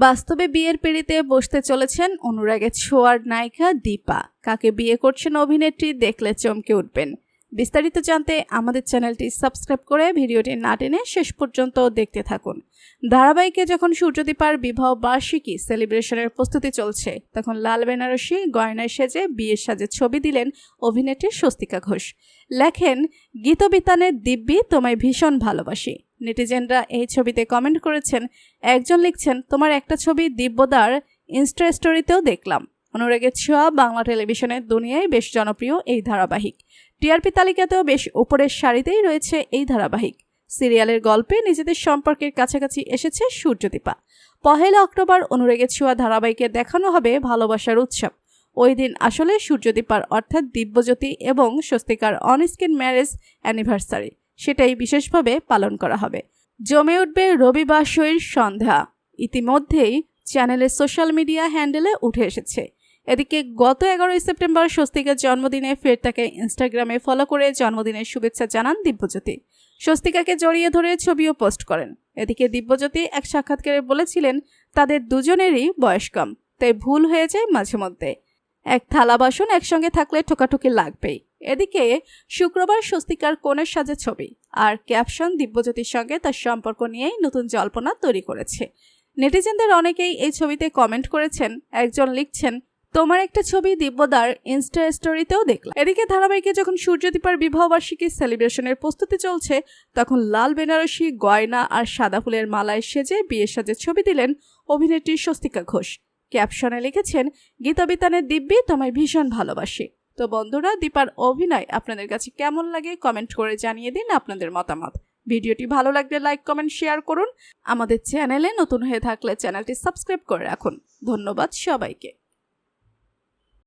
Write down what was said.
বাস্তবে বিয়ের পিড়িতে বসতে চলেছেন অনুরাগের ছোঁয়ার নায়িকা দীপা। কাকে বিয়ে করছেন অভিনেত্রী দেখলে চমকে উঠবেন। বিস্তারিত জানতে আমাদের চ্যানেলটি সাবস্ক্রাইব করে ভিডিওটি না টেনে শেষ পর্যন্ত দেখতে থাকুন। ধারাবাহিকে যখন সূর্যদীপার বিবাহ বার্ষিকী সেলিব্রেশনের প্রস্তুতি চলছে, তখন লাল বেনারসি গয়নায় সেজে বিয়ের সাজে ছবি দিলেন অভিনেত্রী স্বস্তিকা ঘোষ। লেখেন গীতবিতানের দিব্যি, তোমায় ভীষণ ভালোবাসি। নেটিজেনরা এই ছবিতে কমেন্ট করেছেন, একজন লিখছেন, তোমার একটা ছবি দিব্যদার ইনস্টা স্টোরিতেও দেখলাম। অনুরাগের ছোঁয়া বাংলা টেলিভিশনের দুনিয়ায় বেশ জনপ্রিয় এই ধারাবাহিক। টিআরপি তালিকাতেও বেশ উপরের সারিতেই রয়েছে এই ধারাবাহিক। সিরিয়ালের গল্পে নিজেদের সম্পর্কের কাছাকাছি এসেছে সূর্যদীপা। পহেলা অক্টোবর অনুরাগের ছোঁয়া ধারাবাহিকে দেখানো হবে ভালোবাসার উৎসব। ওই দিন আসলে সূর্যদীপার অর্থাৎ দিব্যজ্যোতি এবং স্বস্তিকার অনস্কিন ম্যারেজ অ্যানিভার্সারি। সেটাই বিশেষভাবে পালন করা হবে। জমে উঠবে রবিবাসরীর সন্ধ্যা। ইতিমধ্যেই চ্যানেলের সোশ্যাল মিডিয়া হ্যান্ডেলে উঠে এসেছে। এদিকে গত এগারোই সেপ্টেম্বর স্বস্তিকার জন্মদিনে ফের তাকে ইনস্টাগ্রামে ফলো করে জন্মদিনের শুভেচ্ছা জানান দিব্যজ্যোতি। স্বস্তিকাকে জড়িয়ে ধরে ছবিও পোস্ট করেন। এদিকে দিব্যজ্যোতি এক সাক্ষাৎকারে বলেছিলেন, তাদের দুজনেরই বয়স কম, তাই ভুল হয়ে যায় মাঝে মধ্যে। এক থালা বাসন একসঙ্গে থাকলে ঠোকাঠুকি লাগবেই। এদিকে শুক্রবার স্বস্তিকার কোণের সাজে ছবি আর ক্যাপশন দিব্যজ্যোতির সঙ্গে তার সম্পর্ক নিয়েই নতুন জল্পনা তৈরি করেছে। নেটিজেনদের অনেকেই এই ছবিতে কমেন্ট করেছেন, একজন লিখছেন তোমার একটা ছবি দিব্যদার ইনস্টা স্টোরিতেও দেখলাম। এদিকে ধারাবাহিকে যখন সূর্যদীপার বিবাহবার্ষিকী সেলিব্রেশনের প্রস্তুতি চলছে, তখন লাল বেনারসি, গয়না আর সাদা ফুলের মালায় সেজে বিয়ের সাজে ছবি দিলেন অভিনেত্রী স্বস্তিকা ঘোষ। ক্যাপশনে লিখেছেন গীতবিতানের দিব্যি, তোমায় ভীষণ ভালোবাসি। তো বন্ধুরা, দীপার অভিনয় আপনাদের কাছে কেমন লাগে কমেন্ট করে জানিয়ে দিন আপনাদের মতামত। ভিডিওটি ভালো লাগলে লাইক, কমেন্ট, শেয়ার করুন। আমাদের চ্যানেলে নতুন হয়ে থাকলে চ্যানেলটি সাবস্ক্রাইব করে রাখুন। ধন্যবাদ সবাইকে।